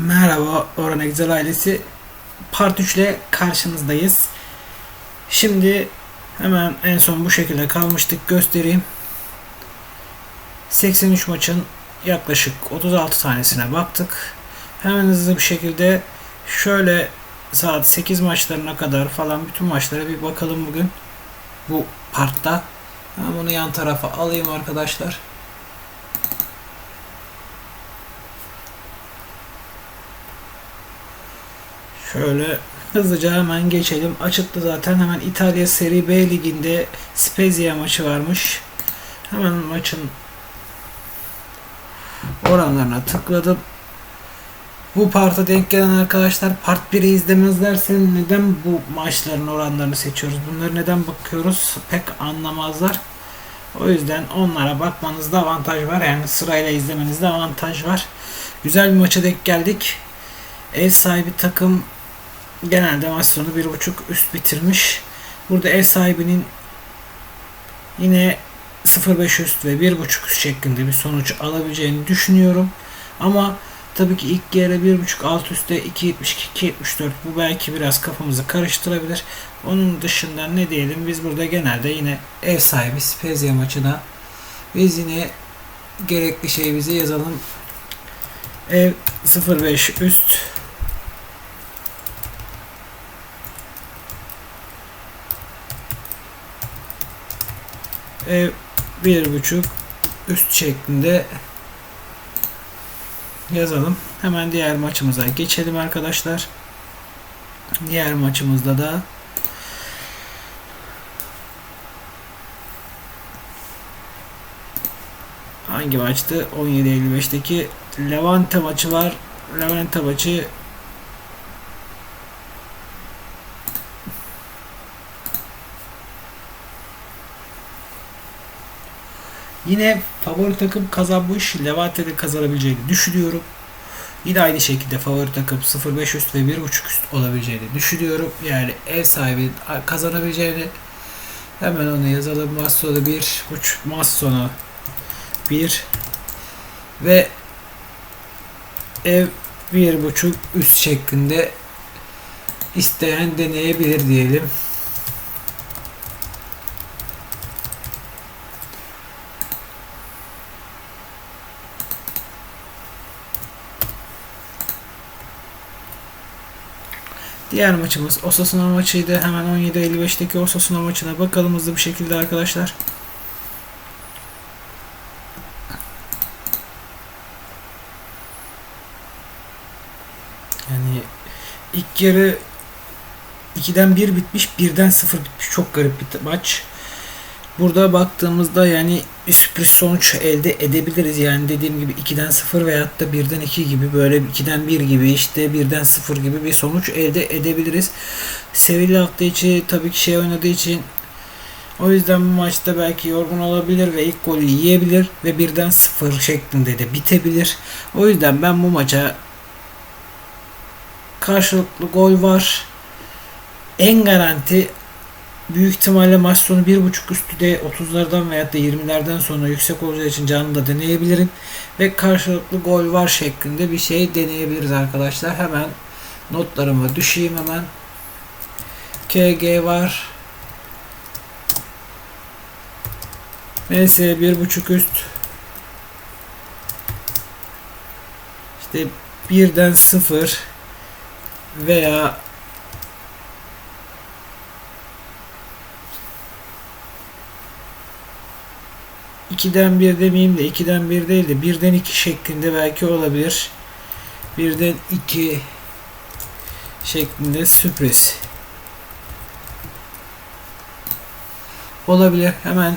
Merhaba Orhan Excel ailesi. Part 3 ile karşınızdayız. Şimdi hemen en son bu şekilde kalmıştık göstereyim. 83 maçın yaklaşık 36 tanesine baktık. Hemen hızlı bir şekilde şöyle saat 8 maçlarına kadar falan bütün maçlara bir bakalım bugün. Bu partta. Ben bunu yan tarafa alayım arkadaşlar. Şöyle hızlıca hemen geçelim. Açıktı zaten hemen İtalya Serie B liginde Spezia maçı varmış. Hemen maçın oranlarına tıkladım. Bu parta denk gelen arkadaşlar part 1'i izlemezlerse neden bu maçların oranlarını seçiyoruz? Bunları neden bakıyoruz? Pek anlamazlar. O yüzden onlara bakmanızda avantaj var. Yani sırayla izlemenizde avantaj var. Güzel bir maça denk geldik. Ev sahibi takım genelde maç sonu 1.5 üst bitirmiş. Burada ev sahibinin yine 0.5 üst ve 1.5 üst şeklinde bir sonuç alabileceğini düşünüyorum. Ama tabii ki ilk yarı 1.5 alt üstte 2.72 2.74 bu belki biraz kafamızı karıştırabilir. Onun dışında ne diyelim biz burada genelde yine ev sahibi Spezia maçına biz yine gerekli şeyimizi yazalım. Ev 0.5 üst ev bir buçuk üst şeklinde yazalım. Hemen diğer maçımıza geçelim arkadaşlar. Diğer maçımızda da hangi maçtı? 17.55'teki Levante maçı var. Levante maçı Yine favori takım kazanmış. Levante'de kazanabileceğini düşünüyorum. Yine aynı şekilde favori takım 0.5 üst ve 1.5 üst olabileceğini düşünüyorum. Yani ev sahibi kazanabileceğini hemen onu yazalım. Maç sonu 1 uç maç sonu 1 ve ev 1.5 üst şeklinde isteyen deneyebilir diyelim. Diğer maçımız Osasuna maçıydı. Hemen 17.55'teki Osasuna maçına bakalım hızlı bir şekilde arkadaşlar. Yani ilk yarı 2'den 1 bitmiş, 1'den 0 bitmiş. Çok garip bir maç. Burada baktığımızda yani sürpriz sonuç elde edebiliriz. Yani dediğim gibi 2'den 0 veyahut da 1'den 2 gibi böyle 2'den 1 gibi işte 1'den 0 gibi bir sonuç elde edebiliriz. Sevilla hafta içi tabii ki şey oynadığı için o yüzden bu maçta belki yorgun olabilir ve ilk golü yiyebilir ve 1'den 0 şeklinde de bitebilir. O yüzden ben bu maça karşılıklı gol var. En garanti büyük ihtimalle maç sonu 1.5 üstü de 30'lardan veya da 20'lerden sonra yüksek olacağı için canlı da deneyebilirim. Ve karşılıklı gol var şeklinde bir şey deneyebiliriz arkadaşlar. Hemen notlarıma düşeyim hemen. KG var. MS 1.5 üst. İşte birden 0 veya ikiden bir demeyeyim de ikiden bir değil de birden iki şeklinde belki olabilir. Birden iki şeklinde sürpriz olabilir. Hemen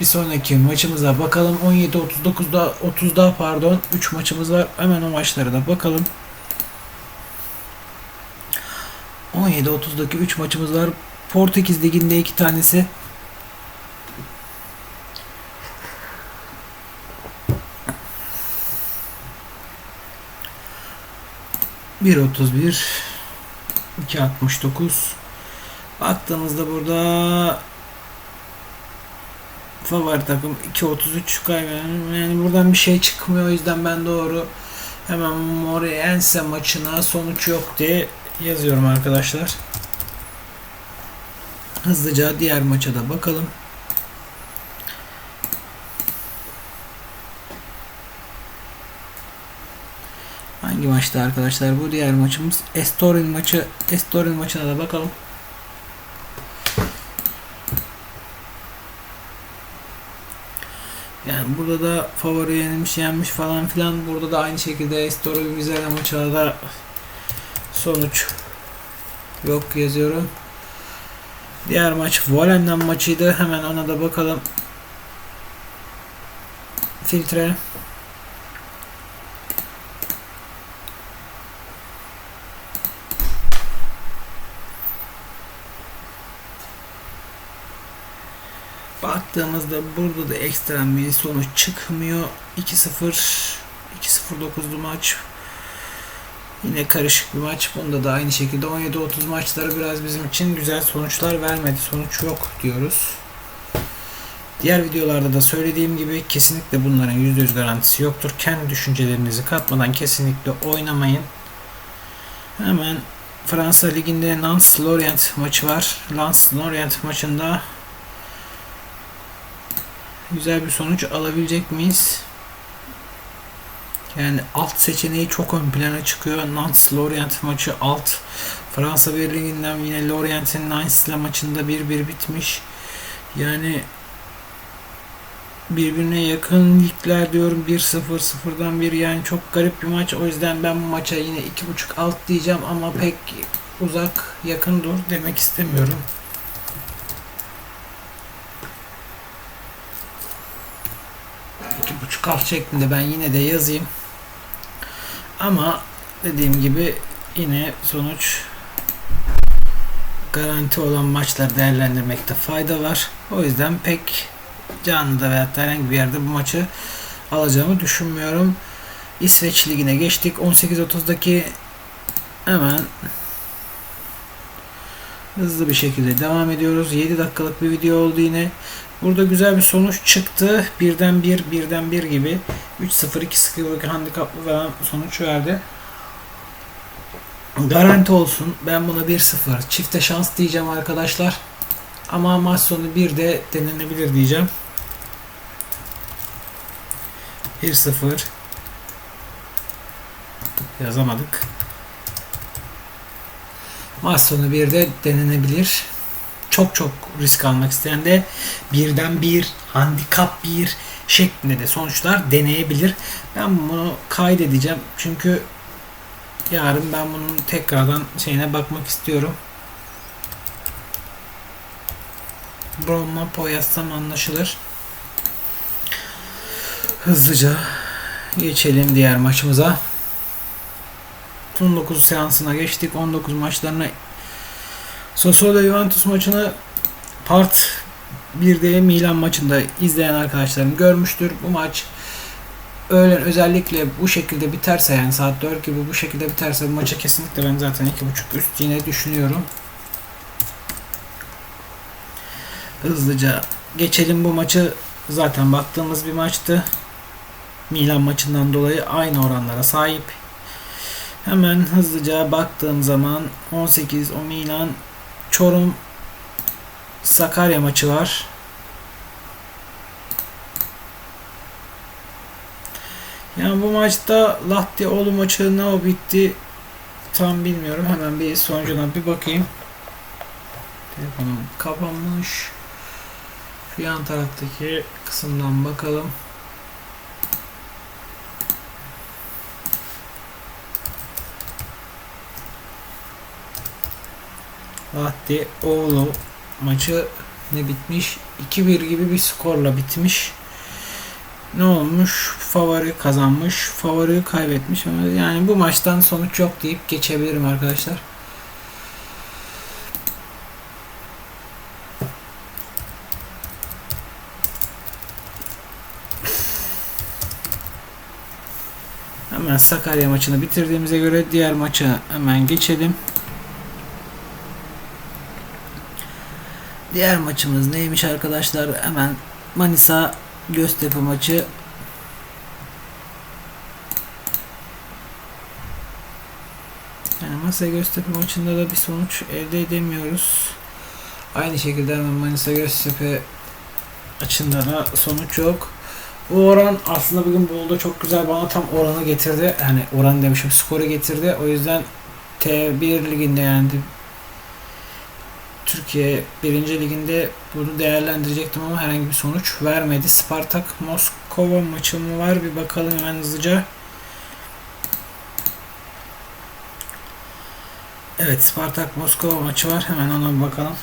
bir sonraki maçımıza bakalım. 17-39'da 30'da pardon 3 maçımız var. Hemen o maçlara da bakalım. 17-30'daki 3 maçımız var. Portekiz Ligi'nde 2 tanesi. Bir otuz bir, iki altmış dokuz. Baktığımızda burada favori takım 2.33 kaybeden yani buradan bir şey çıkmıyor o yüzden ben doğru Hemen Moreirense maçına sonuç yok diye yazıyorum arkadaşlar. Hızlıca diğer maça da bakalım. Hangi maçta arkadaşlar? Bu diğer maçımız. Estorin maçı. Estorin maçına da bakalım. Yani burada da favori yenilmiş yenmiş falan filan. Burada da aynı şekilde Estorin Vizela maçına da sonuç yok yazıyorum. Diğer maç Volendam maçıydı. Hemen ona da bakalım. Filtre. Baktığımızda burada da ekstrem bir sonuç çıkmıyor. 2-0 2-0-9'lu maç. Yine karışık bir maç. Bunda da aynı şekilde 17-30 maçları biraz bizim için güzel sonuçlar vermedi. Sonuç yok diyoruz. Diğer videolarda da söylediğim gibi kesinlikle bunların %100 garantisi yoktur. Kendi düşüncelerinizi katmadan kesinlikle oynamayın. Hemen Fransa Ligi'nde Nantes Lorient maçı var. Nantes Lorient maçında güzel bir sonuç alabilecek miyiz? Yani alt seçeneği çok ön plana çıkıyor. Nantes Lorient maçı alt. Fransa Birliği'nden yine Lorient'in Nice'la maçında 1-1 bitmiş. Yani birbirine yakın ligler diyorum 1-0 0'dan 1 yani çok garip bir maç. O yüzden ben bu maça yine 2.5 alt diyeceğim ama pek uzak yakın dur demek istemiyorum. Alt şeklinde ben yine de yazayım. Ama dediğim gibi yine sonuç garanti olan maçlar değerlendirmekte fayda var. O yüzden pek canlıda veya herhangi bir yerde bu maçı alacağımı düşünmüyorum. İsveç Ligi'ne geçtik. 18.30'daki hemen hızlı bir şekilde devam ediyoruz. 7 dakikalık bir video oldu yine. Burada güzel bir sonuç çıktı. Birden bir, birden bir gibi. 3-0, 2-0 gibi handikaplı falan sonuç verdi. Garanti olsun. Ben buna 1-0 çifte şans diyeceğim arkadaşlar. Ama maç sonu bir de denenebilir diyeceğim. 1-0 yazamadık. Maç sonu bir de denenebilir. Çok çok risk almak isteyen de birden bir, handikap bir şeklinde de sonuçlar deneyebilir. Ben bunu kaydedeceğim. Çünkü yarın ben bunun tekrardan şeyine bakmak istiyorum. Bromma yazsam anlaşılır. Hızlıca geçelim diğer maçımıza. 19 seansına geçtik. 19 maçlarına Sassuolo Juventus maçını part 1'de Milan maçında izleyen arkadaşlarım görmüştür. Bu maç öğlen özellikle bu şekilde biterse yani saat 4 gibi bu şekilde biterse bu maça kesinlikle ben zaten 2.5 üst yine düşünüyorum. Hızlıca geçelim bu maçı. Zaten baktığımız bir maçtı. Milan maçından dolayı aynı oranlara sahip. Hemen hızlıca baktığım zaman 18 o Milan Çorum Sakarya maçı var. Yani bu maçta Lahtioğlu maçı ne o bitti tam bilmiyorum. Hemen bir sonucuna bir bakayım. Telefonum kapanmış. Yan taraftaki kısımdan bakalım. Lahti Oğlu maçı ne bitmiş? 2-1 gibi bir skorla bitmiş. Ne olmuş? Favori kazanmış. Favori kaybetmiş. Yani bu maçtan sonuç yok deyip geçebilirim arkadaşlar. Hemen Sakarya maçını bitirdiğimize göre diğer maça hemen geçelim. Diğer maçımız neymiş arkadaşlar? Hemen Manisa Göztepe maçı. Yani Manisa Göztepe maçında da bir sonuç elde edemiyoruz. Aynı şekilde hemen Manisa Göztepe açında da sonuç yok. Bu oran aslında bugün Bolu'da çok güzel bana tam oranı getirdi. Hani oran demişim skoru getirdi. O yüzden T1 liginde yani Türkiye 1. liginde bunu değerlendirecektim ama herhangi bir sonuç vermedi. Spartak Moskova maçı mı var? Bir bakalım hemen hızlıca. Evet Spartak Moskova maçı var. Hemen ona bir bakalım.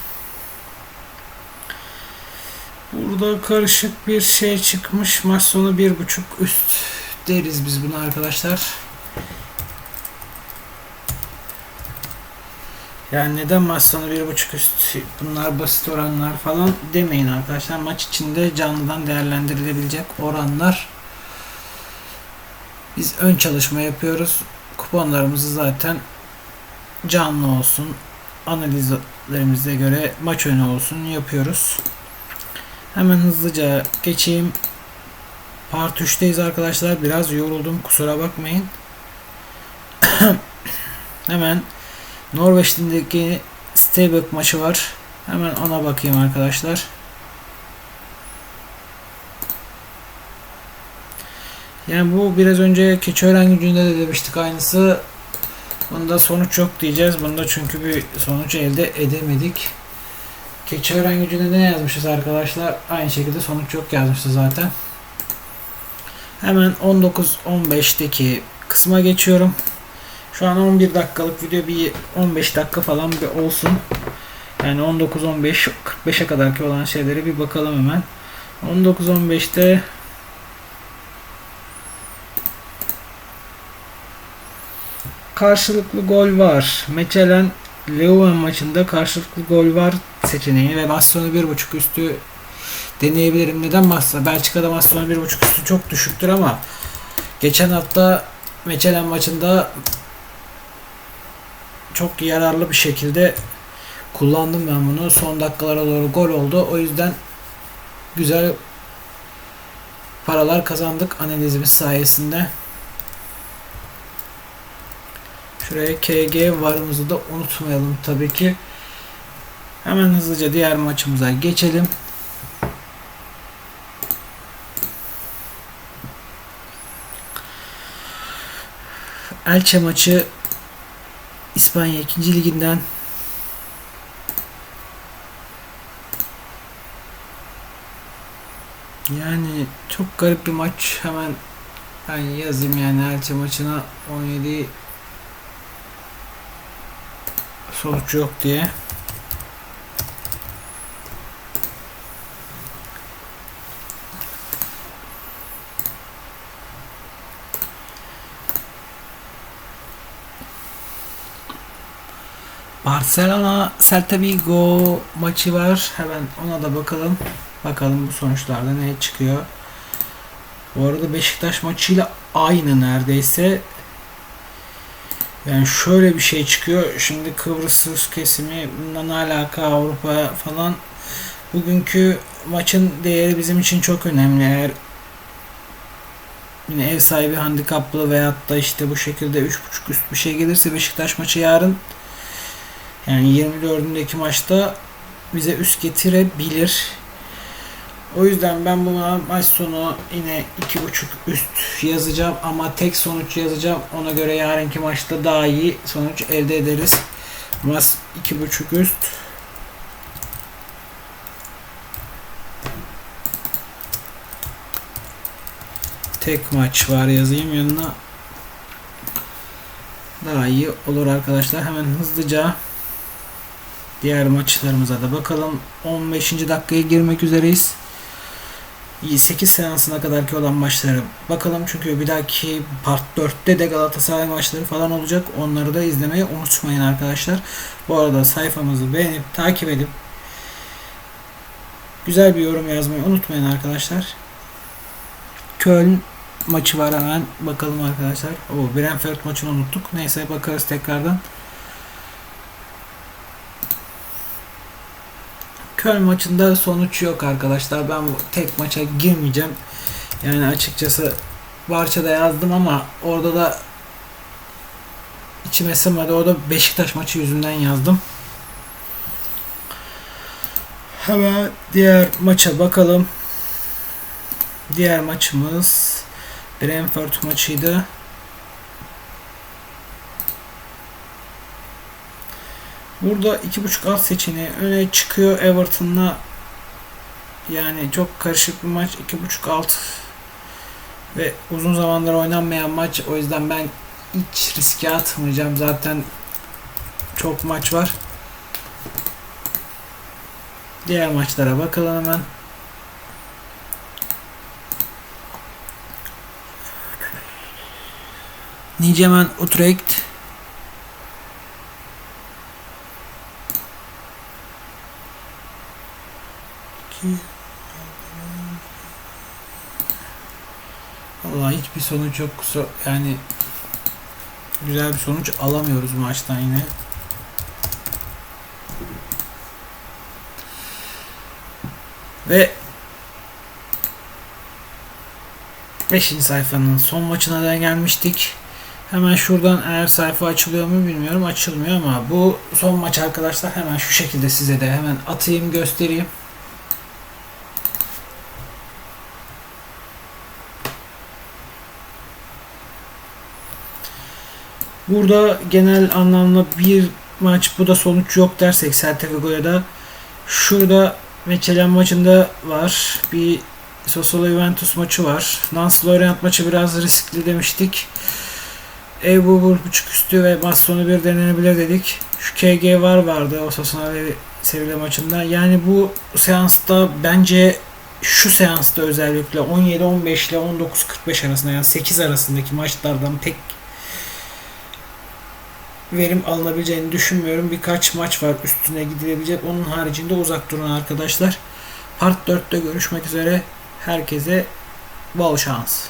Burada karışık bir şey çıkmış. Maç sonu bir buçuk üst deriz biz bunu arkadaşlar. Yani neden maç sonu bir buçuk üst bunlar basit oranlar falan demeyin arkadaşlar. Maç içinde canlıdan değerlendirilebilecek oranlar. Biz ön çalışma yapıyoruz. Kuponlarımızı zaten canlı olsun analizlerimize göre maç önü olsun yapıyoruz. Hemen hızlıca geçeyim. Part 3'teyiz arkadaşlar. Biraz yoruldum. Kusura bakmayın. Hemen Norveç'teki Stabæk maçı var. Hemen ona bakayım arkadaşlar. Yani bu biraz önce Keçiören gücünde de demiştik aynısı. Bunda sonuç yok diyeceğiz. Bunda çünkü bir sonuç elde edemedik. Keçiören gücünde ne yazmışız arkadaşlar? Aynı şekilde sonuç yok yazmışız zaten. Hemen 19-15'teki kısma geçiyorum. Şu an 11 dakikalık video bir 15 dakika falan bir olsun. Yani 19-15 45'e kadarki olan şeyleri bir bakalım hemen. 19-15'te karşılıklı gol var. Mechelen Leuven maçında karşılıklı gol var seçeneği ve sonu 1.5 üstü deneyebilirim. Neden Massa? Belçika'da sonu 1.5 üstü çok düşüktür ama geçen hafta Mechelen maçında çok yararlı bir şekilde kullandım ben bunu. Son dakikalara doğru gol oldu. O yüzden güzel paralar kazandık analizimiz sayesinde. Şuraya KG varımızı da unutmayalım tabii ki. Hemen hızlıca diğer maçımıza geçelim. Elche maçı İspanya 2. liginden Yani çok garip bir maç. Hemen ben yazayım yani Elche maçına 17 sonuç yok diye. Barcelona Celta Vigo maçı var. Hemen ona da bakalım. Bakalım bu sonuçlarda ne çıkıyor. Bu arada Beşiktaş maçıyla aynı neredeyse. Yani şöyle bir şey çıkıyor. Şimdi Kıbrıs kesimi bundan alaka Avrupa falan. Bugünkü maçın değeri bizim için çok önemli. Eğer yine ev sahibi handikaplı veyahut da işte bu şekilde 3.5 üst bir şey gelirse Beşiktaş maçı yarın yani 24'ündeki maçta bize üst getirebilir. O yüzden ben buna maç sonu yine 2.5 üst yazacağım ama tek sonuç yazacağım. Ona göre yarınki maçta daha iyi sonuç elde ederiz. Maç 2.5 üst. Tek maç var yazayım yanına. Daha iyi olur arkadaşlar. Hemen hızlıca diğer maçlarımıza da bakalım. 15. dakikaya girmek üzereyiz. 8 seansına kadarki olan maçları bakalım çünkü bir dahaki part 4'te de Galatasaray maçları falan olacak. Onları da izlemeyi unutmayın arkadaşlar. Bu arada sayfamızı beğenip takip edip güzel bir yorum yazmayı unutmayın arkadaşlar. Köln maçı var hemen bakalım arkadaşlar. O Brentford maçını unuttuk. Neyse bakarız tekrardan. Köln maçında sonuç yok arkadaşlar. Ben bu tek maça girmeyeceğim. Yani açıkçası Barça'da yazdım ama orada da içime sığmadı. O da Beşiktaş maçı yüzünden yazdım. Hemen diğer maça bakalım. Diğer maçımız Brentford maçıydı. Burada iki buçuk alt seçeneği. Öne çıkıyor Everton'la. Yani çok karışık bir maç. İki buçuk alt. Ve uzun zamandır oynanmayan maç. O yüzden ben hiç riske atmayacağım. Zaten çok maç var. Diğer maçlara bakalım hemen. Nicemen Utrecht Hiçbir sonuç yok. Yani güzel bir sonuç alamıyoruz maçtan yine. Ve 5. sayfanın son maçına da gelmiştik. Hemen şuradan eğer sayfa açılıyor mu bilmiyorum. Açılmıyor ama bu son maç arkadaşlar hemen şu şekilde size de hemen atayım göstereyim. Burada genel anlamda bir maç bu da sonuç yok dersek Celta Vigo'ya da şurada Mechelen maçında var. Bir Sassuolo Juventus maçı var. Nantes Lorient maçı biraz riskli demiştik. Ebu buçuk üstü ve maç sonu bir denenebilir dedik. Şu KG var vardı o Sassuolo ve Sevilla maçında. Yani bu seansta bence şu seansta özellikle 17-15 ile 19-45 arasında yani 8 arasındaki maçlardan pek verim alınabileceğini düşünmüyorum. Birkaç maç var üstüne gidilebilecek. Onun haricinde uzak durun arkadaşlar. Part 4'te görüşmek üzere. Herkese bol şans.